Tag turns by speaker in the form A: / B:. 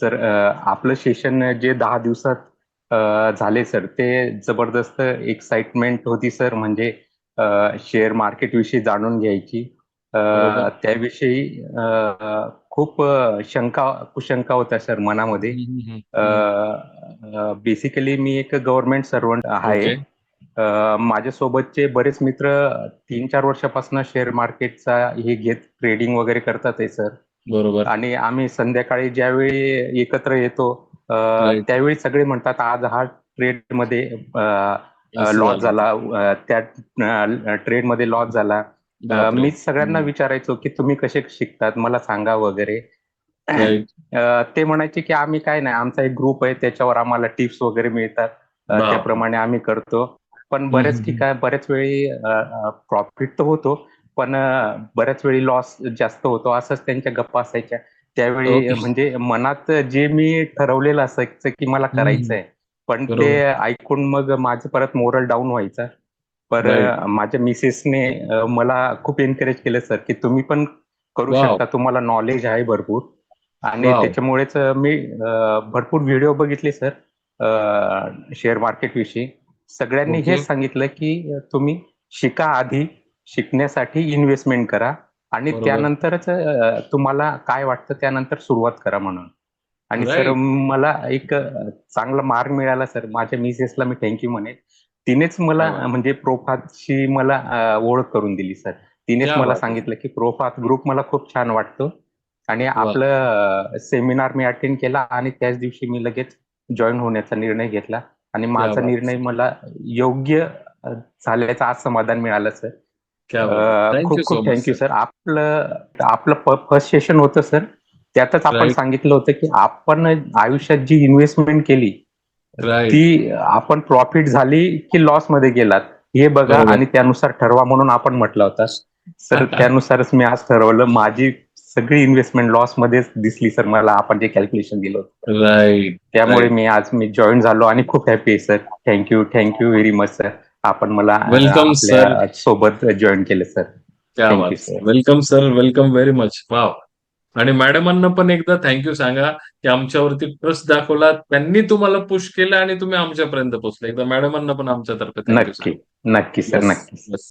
A: Sir आपलं session जे दहा दिवसात झाले सर ते जबरदस्त एक्साइटमेंट होती सर म्हणजे शेअर मार्केट विषयी जाणून घ्यायची. त्याविषयी खूप शंका कुशंका होत्या सर मनामध्ये. बेसिकली मी एक गव्हर्नमेंट सर्वंट आहे. माझ्यासोबतचे बरेच मित्र तीन चार वर्षापासून शेअर मार्केटचा हे घेत ट्रेडिंग वगैरे करतात आहे सर.
B: बरोबर.
A: आणि आम्ही संध्याकाळी ज्यावेळी एकत्र येतो. त्यावेळी सगळे म्हणतात आज हा ट्रेडमध्ये
B: असं
A: लॉस
B: झालं.
A: झाला अ, त्या ट्रेडमध्ये लॉस झाला अ,
B: बापरे!
A: मी सगळ्यांना. विचारायचो की तुम्ही कसे शिकतात मला सांगा वगैरे. अ, ते म्हणायचे की आम्ही काय नाही आमचा एक ग्रुप आहे त्याच्यावर आम्हाला टिप्स वगैरे मिळतात अ,
B: बापरे!
A: त्याप्रमाणे आम्ही करतो पण
B: हं,
A: बऱ्याच. ठिकाणी बऱ्याच वेळी प्रॉफिट तर होतो पण बऱ्याच वेळी लॉस जास्त होतो असंच त्यांच्या गप्पा असायच्या त्यावेळी. म्हणजे मनात जे मी ठरवलेलं असायचं की मला
B: हं, हं.
A: करायचंय पण ते. ऐकून मग माझं परत मोरल डाऊन व्हायचा पर माझ्या मिसेसने मला खूप एन्करेज केलं सर की तुम्ही पण करू! शकता तुम्हाला नॉलेज आहे भरपूर आणि! त्याच्यामुळेच मी भरपूर व्हिडिओ बघितले सर शेअर मार्केट विषयी सगळ्यांनी. हेच सांगितलं की तुम्ही शिका आधी शिकण्यासाठी इन्व्हेस्टमेंट करा आणि
B: बरोबर.
A: त्यानंतरच अ, तुम्हाला काय वाटतं त्यानंतर सुरुवात करा म्हणून आणि सर. मला एक अ, चांगला मार्ग मिळाला सर माझ्या मिसेसला मी थँक्यू म्हणेन तिनेच मला
B: क्या बात!
A: म्हणजे प्रोफातची मला अ, ओळख करून दिली सर तिनेच
B: क्या
A: मला
B: बात!
A: सांगितलं की प्रोफात ग्रुप मला खूप छान वाटतो आणि! आपलं सेमिनार मी अटेंड केला आणि त्याच दिवशी मी लगेच जॉईन होण्याचा निर्णय घेतला आणि
B: क्या
A: माझा
B: बात!
A: निर्णय मला योग्य अ, झाल्याचं आज समाधान मिळालं सर खूप खूप थँक्यू
B: सर.
A: आपलं आपलं फर्स्ट सेशन होतं सर त्यातच आपण. सांगितलं होतं की आपण आयुष्यात जी इन्व्हेस्टमेंट केली. ती आपण प्रॉफिट झाली की लॉसमध्ये गेलात हे बघा. आणि त्यानुसार ठरवा म्हणून आपण म्हटलं होतं सर त्यानुसारच मी आज ठरवलं माझी सगळी इन्व्हेस्टमेंट लॉस मध्येच दिसली सर मला आपण जे कॅल्क्युलेशन दिलं होतं. त्यामुळे. मी आज मी जॉईन झालो आणि खूप हॅपी आहे sir thank you thank you very much sir आपण मला
B: वेलकम सर.
A: सोबत जॉईन केलं sir thank you
B: welcome sir. Welcome very much. Wow! आणि मॅडमांना पण एकदा थँक यू सांगा, की आमच्यावरती ट्रस्ट दाखवला. त्यांनी तुम्हाला पुश केलं आणि तुम्ही आमच्यापर्यंत पोहोचले. एकदा मॅडमांना पण आमच्यातर्फे
A: नक्की. नक्की सर नक्की.